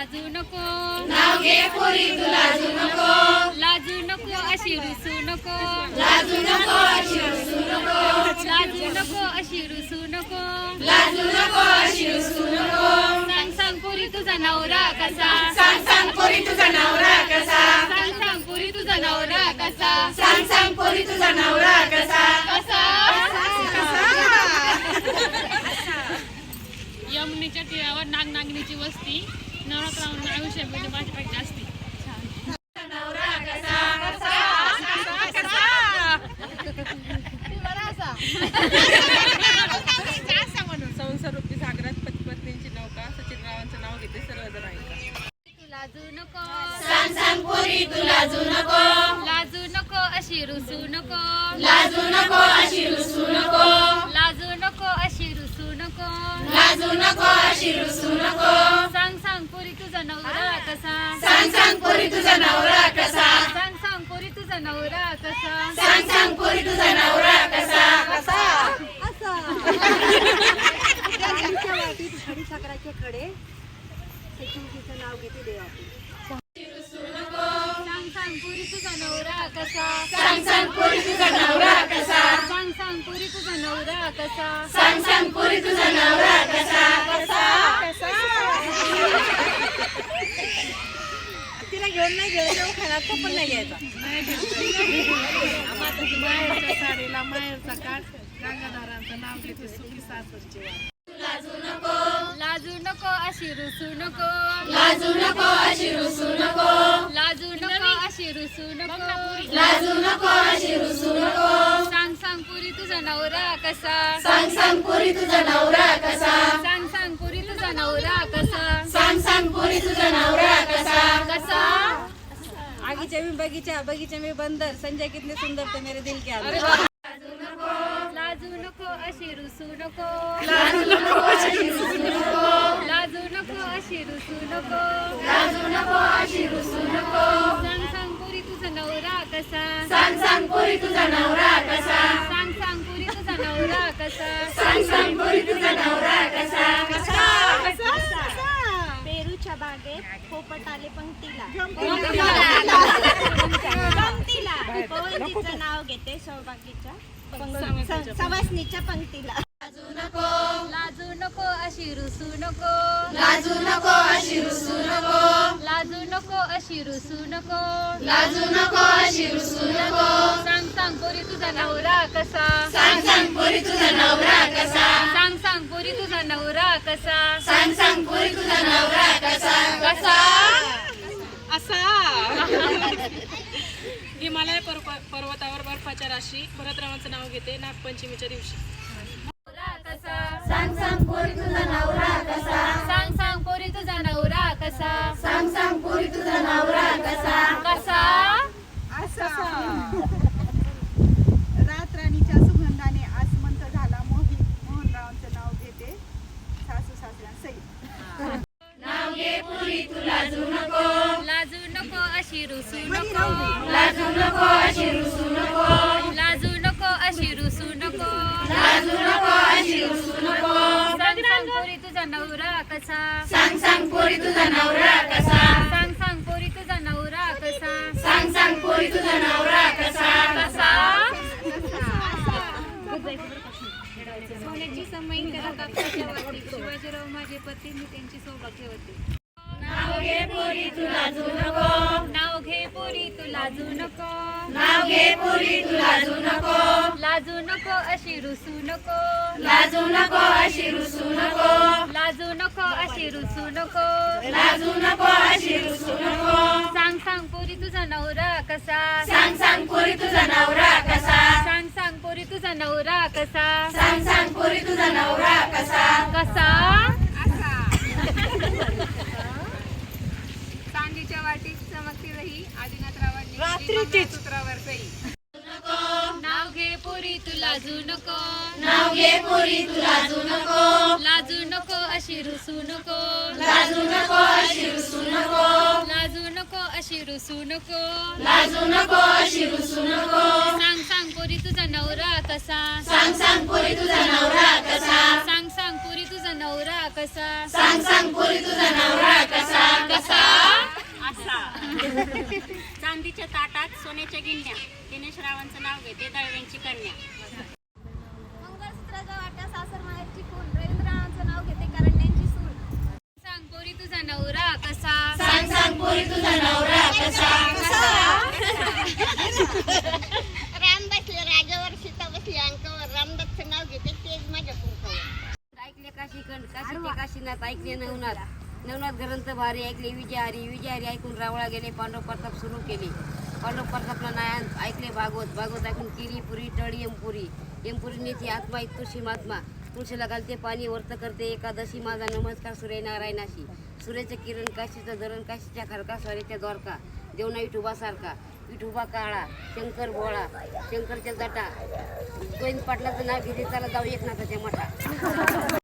लाजू नको. नाव घे पोरी तू लाजू नको. लाजू नको अशी रुसू नको. लाजू नको अशी रुसू नको. लाजू नको अशी रुसू नको. लाजू नको अशी रुसू नको. सांग सांग पोरी तुझा नवरा कसा? सांग सांग पोरी तुझा नवरा कसा? सांग सांग पोरी तुझा नवरा कसा? सांग सांग पोरी तुझा नवरा कसा? कसा? यमुनेच्या तीरावर नाग नागिनीची वस्ती. नवरात्रावर आयुष्य म्हणजे माझ्यापेक्षा संसार रूपी सागरात पतिपत्नींची नौका सचिन रावांचं नाव घेते सर्वजण ऐका लाजू नको सांग सांग पोरी तू लाजू नको लाजू नको अशी रुसू नको लाजू नको अशी रुसू नको लाजू नको अशी रुसू नको लाजू नको अशी रुसू नको सांग सांग पोरी तुझा नवरा कसा? सांग सांग पोरी तुझा नवरा कसा? सांग सांग पोरी तुझा नवरा कसा? सांग सांग पोरी तुझा नवरा कसा? राणीच्या वाटीत खडी साखराचे खडे. सचिनजीचं नाव घेते देवाती सांग सांग पोरी तुझा नवरा कसा? सांग सांग पोरी तुझा नवरा कसा? सांग सांग पोरी तुझा नवरा कसा? सांग सांग पोरी तुझा नवरा कसा? तिला घेऊन नाही गेलं जाऊ खाणार तो पण नाही घ्यायचा. साडीला काठ नाव घेते सुखी सासरची वाट लाजू नको अशी रुसू नको. लाजू नको अशी रुसू नको. लाजू नको अशी रुसू नको. लाजू नको अशी रुसू पोरी तुझा नवरा कसा? सांग सांग पोरी तुझा नवरा कसा? सांग सांग पोरी तुझा नवरा कसा? कसा? आगीच्या मी बगीचा बगीचा मी बंदर. संजय कितने सुंदर ते मेरे दिल के अंदर लाजू नको. अशी रुसू नको. लाजू नको अशी रुसू नको. लाजू नको अशी रुसू नको. लाजू नको अशी रुसू नको. सांग सांग पोरी तुझा नवरा कसा? सांग सांग पोरी तुझा नवरा कसा? सांग सांग नवरा कसा? सांग सांग पोरी तुझा नवरा कसा? पेरूच्या बागेत पोपट आले पंक्तीला. पंक्तीला पवनजीचं नाव घेते सौभाग्याच्या सवासनीच्या पंक्तीला. नको. अशी रुसू नको. लाजू नको अशी रुसू नको. लाजू नको अशी रुसू नको. लाजू नको अशी रुसू नको. सांग सांग पोरी तुझा नवरा कसा? सांग सांग पोरी तुझा नवरा कसा? सांग सांग पोरी तुझा नवरा कसा? सांग सांग पोरी तुझा नवरा कसा? कसा? असा. हिमालय पर्व- पर्वतावर बर्फाच्या राशी भरतरावांचं नाव घेते नागपंचमीच्या दिवशी. सांग सांग पोरी तुझा नवरा कसा? सांग सांग पोरी तुझा नवरा कसा? सांग सांग पोरी तुझा नवरा कसा? कसा? रात राणीच्या सुगंधाने आसमंत झाला मोहित. मोहनरावांचं नाव घेते सासू सासऱ्यांसहित. नाव घे पोरी तू लाजू नको. लाजू नको अशी रुसू नको लाजू नको. अशी रुसू नको लाजू नको अशी रुसू नको. लाजू नको अशी रुसू नको सांग सांग पोरी तुझा नवरा कसा सांग सांग पोरी तुझा नवरा कसा सांग सांग पोरी तुझा नवरा कसा सांग सांग पोरी तुझा नवरा कसा कसा सोन्याची समयी करत शिवाजीराव माझे पती मी त्यांची सोबत ठेवते घे पोरी तू लाजू नको. नाव घे पोरी तू लाजू नको. नाव घे पोरी तू लाजू नको. लाजू नको अशी रुसू नको. लाजू नको अशी रुसू नको. लाजू नको अशी रुसू नको. लाजू नको अशी रुसू नको. सांग सांग पोरी तुझा नवरा कसा? सांग सांग पोरी तुझा नवरा कसा? सांग सांग पोरी तुझा नवरा कसा? सांग सांग पोरी तुझा नवरा कसा? कसा चांदीच्या वाटीत चमकती रही आदिनाथरावांनी रात्रीचीच. सूत्रावर सही नाव घे पोरी तू लाजू नको. नाव घे पोरी तू लाजू नको. लाजू नको अशी रुसू नको. लाजू नको अशी रुसू नको. लाजू नको अशी रुसू नको. लाजू नको अशी रुसू नको. सांग सांग पोरी तुझा नवरा कसा? सांग सांग पोरी तुझा नवरा कसा? सांग सांग पोरी तुझा नवरा कसा? सांग सांग पोरी तुझा नवरा कसा? कसा? असा. चांदीच्या ताटात सोन्याच्या गिन्या दिनेश रावांचं नाव घेते दळव्यांची कन्या. मंगळसूत्राच्या वाट्या सासर माहेरची खून नाव घेते करंड्यांची सून सांग पोरी तुझा नवरा कसा? सांग सांग पोरी तुझा नवरा कसा? राम बसले राजावर सीता बसली अंकावर. रामदत्तचं नाव घेते तेच माझ्या कुंकावर ऐकले काशी खंड काशी ते काशीनाथ ऐकले नवनाथ नवनाथ ग्रंथ भारी ऐकले विजयहारी विजयहारी ऐकून रावळा गेले पांडव प्रताप सुरू केले. पांडव प्रतापला नायन ऐकले भागवत भागवत ऐकून किरी पुरी टळ यमपुरी. यमपुरी नेती आत्मा तुळशी महात्मा. तुळशीला घालते पाणी वर्त करते एकादशी. माझा नमस्कार सूर्यनारायणाशी. सूर्याचे किरण काशीचं धरण काशीच्या खरका स्वारीच्या द्वारका. देवना विठुबासारखा विठुबा काळा शंकर भोळा शंकरच्या जटा. गोविंद पाटलाचं नाव घेते त्याला जाऊ एकनाथाच्या मठा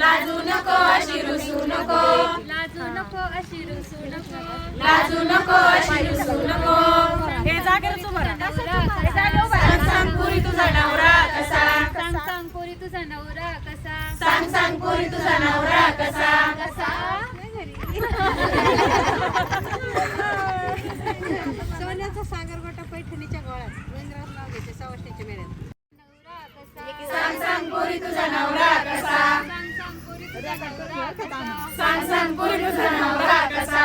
लाजू नको अशी रुसू नको. लाजू नको अशी रुसू नको. लाजू नको अशी रुसू नको. सांग सांग पोरी तुझा नवरा कसा? सांग सांग पोरी तुझा नवरा कसा? सांग सांग पोरी तुझा नवरा कसा सोन्याचा सागरगोटा पैठणीच्या गोळ्यात रवींद्रनाथ नाव घेते सवाष्णीच्या मेळ्यात सांग सांग पोरी तुझा नवरा कसा सांग सांग पोरी तुझा नवरा कसा सांग सांग पोरी तुझा नवरा कसा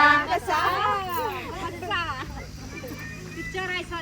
पिक्चर ऐसा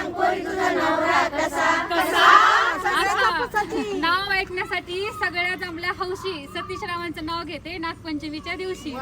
नाव सगळ्या जमल्या हौशी सतीश रावांचं नाव घेते नागपंचमीच्या दिवशी.